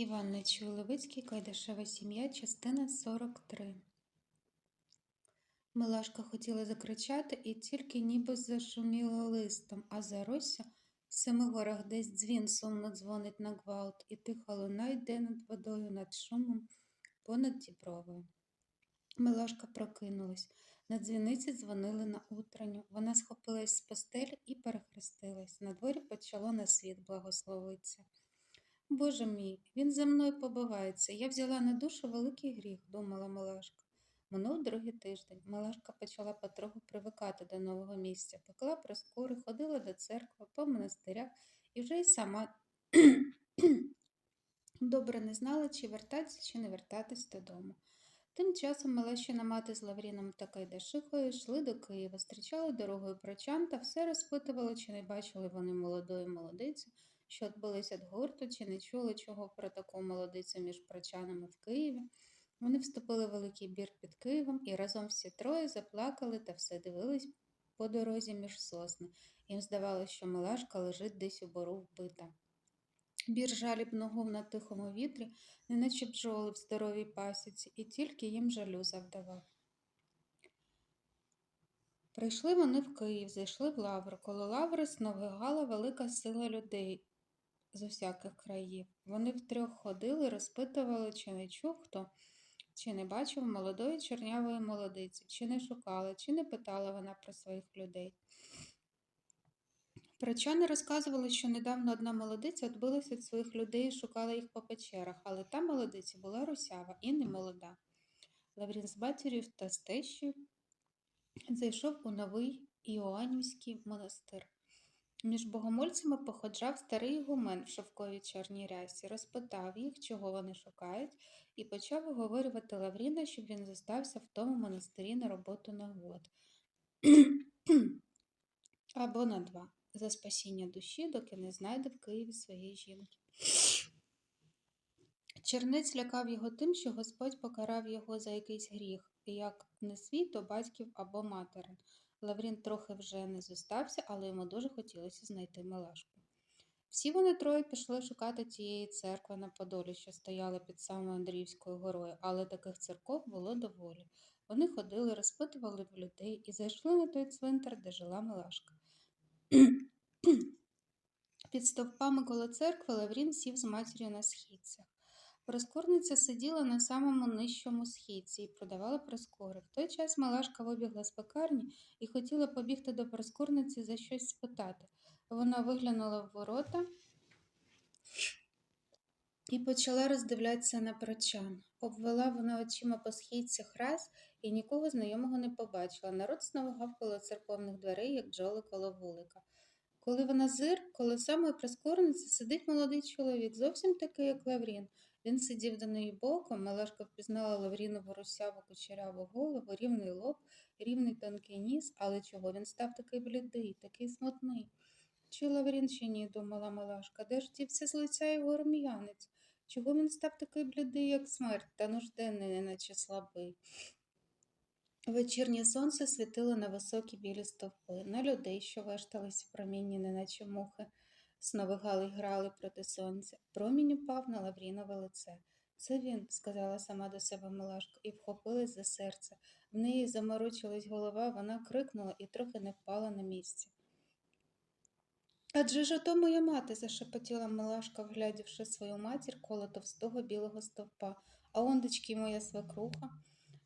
Іван Нечуй Левицький, Кайдашева сім'я, частина 43. Милашка хотіла закричати і тільки ніби зашуміла листом, а заросся в семи горах десь дзвін сумно дзвонить на гвалт, і тиха луна йде над водою, над шумом, понад дібровою. Милашка прокинулась. На дзвіниці дзвонили на утренню. Вона схопилась з постелі і перехрестилась. На дворі почало на світ благословитися. Боже мій, він за мною побивається. Я взяла на душу великий гріх, думала Милашка. Минув другий тиждень. Милашка почала потроху привикати до нового місця, пекла прискори, ходила до церкви, по монастирях і вже й сама добре не знала, чи вертатися, чи не вертатись додому. Тим часом Милещина мати з Лавріном та Кайдашихою йшли до Києва, зустрічали дорогою прочан та все розпитували, чи не бачили вони молодої молодиці, що відбулися від гурту, чи не чули чого про таку молодицю між прочанами в Києві. Вони вступили в великий бір під Києвом і разом всі троє заплакали та все дивились по дорозі між сосни. Їм здавалося, що Милашка лежить десь у бору вбита. Бір жалібно гув на тихому вітрі, неначе бджоли в здоровій пасіці, і тільки їм жалю завдавав. Прийшли вони в Київ, зайшли в лавру. Коло лаври сновигала велика сила людей з усяких країв. Вони втрьох ходили, розпитували, чи не чув хто, чи не бачив молодої чорнявої молодиці, чи не шукала, чи не питала вона про своїх людей. Прочани розказували, що недавно одна молодиця відбилася від своїх людей і шукала їх по печерах, але та молодиця була русява і не молода. Лаврін з батьків та з тещою зайшов у новий Іоаннівський монастир. Між богомольцями походжав старий гумен в шовковій чорній рясі, розпитав їх, чого вони шукають, і почав оговорювати Лавріна, щоб він зостався в тому монастирі на роботу на год або на два за спасіння душі, доки не знайде в Києві своєї жінки. Чернець лякав його тим, що Господь покарав його за якийсь гріх, як не свій, то батьків або материн. Лаврін трохи вже не зостався, але йому дуже хотілося знайти Милашку. Всі вони троє пішли шукати тієї церкви на Подолі, що стояла під самою Андріївською горою, але таких церков було доволі. Вони ходили, розпитували людей і зайшли на той цвинтар, де жила Милашка. Під стовпами коло церкви Лаврін сів з матір'ю на східцях. Прискорниця сиділа на самому нижчому східці і продавала прискори. В той час Малашка вибігла з пекарні і хотіла побігти до прискорниці за щось спитати. Вона виглянула в ворота і почала роздивлятися на прочан. Обвела вона очима по східцях раз і нікого знайомого не побачила. Народ сновигав коло церковних дверей, як бджоли коло вулика. Коли вона зир, коло самої прискорниці сидить молодий чоловік, зовсім такий, як Лаврін. Він сидів до неї боком, Малашка впізнала Лаврінову русяву кучеряву голову, рівний лоб, рівний тонкий ніс, але чого він став такий блідий, такий смутний? Чи Лаврін чи ні, думала Малашка, де ж дівся з лиця його рум'янець? Чого він став такий блідий, як смерть, та нужденний, неначе слабий? Вечірнє сонце світило на високі білі стовпи, на людей, що вештались в промінні, неначе мухи, сновигали й грали проти сонця. Промінь упав на Лаврінове лице. Це він, сказала сама до себе Милашка, і вхопилась за серце. В неї заморочилась голова, вона крикнула і трохи не впала на місці. Адже ж ото моя мати, зашепотіла Милашка, вглядівши свою матір коло товстого білого стовпа, а ондечки моя свекруха.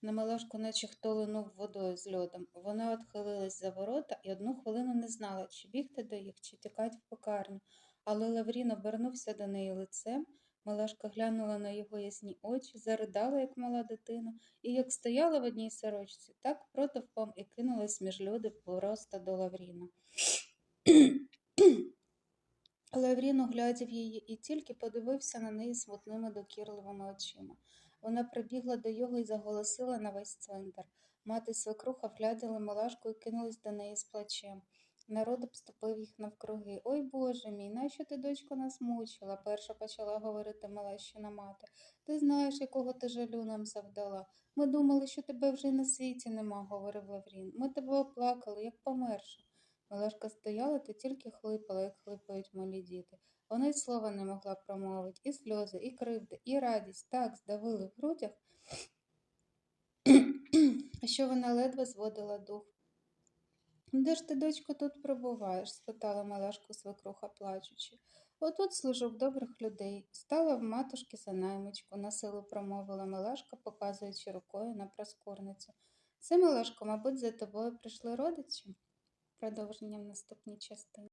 На Милашку наче хто линув водою з льодом. Вона отхилилась за ворота і одну хвилину не знала, чи бігти до їх, чи тікати в покарню. Але Лаврін обернувся до неї лицем. Малашка глянула на його ясні очі, заридала, як мала дитина, і як стояла в одній сорочці, так протовпом і кинулась між люди просто до Лавріна. Лаврін оглядів її і тільки подивився на неї смутними докірливими очима. Вона прибігла до його і заголосила на весь цвинтар. Мати свекруха вгляділи Малашку і кинулись до неї з плачем. Народ обступив їх навкруги. Ой Боже мій, нащо ти, дочко, нас мучила? Перша почала говорити Малащина мати. Ти знаєш, якого ти жалю нам завдала. Ми думали, що тебе вже на світі нема, говорив Лаврін. Ми тебе оплакали, як померша. Малашка стояла та тільки хлипала, як хлипають малі діти. Вона й слова не могла промовити, і сльози, і кривда, і радість так здавили в грудях, що вона ледве зводила дух. Де ж ти, дочко, тут пробуваєш? спитала Малашку свекруха, плачучи. Отут служу в добрих людей. Стала в матушки за наймичку, на силу промовила Милашка, показуючи рукою на проскурницю. Це, Милашко, мабуть, за тобою прийшли родичі? Продовження в наступній частині.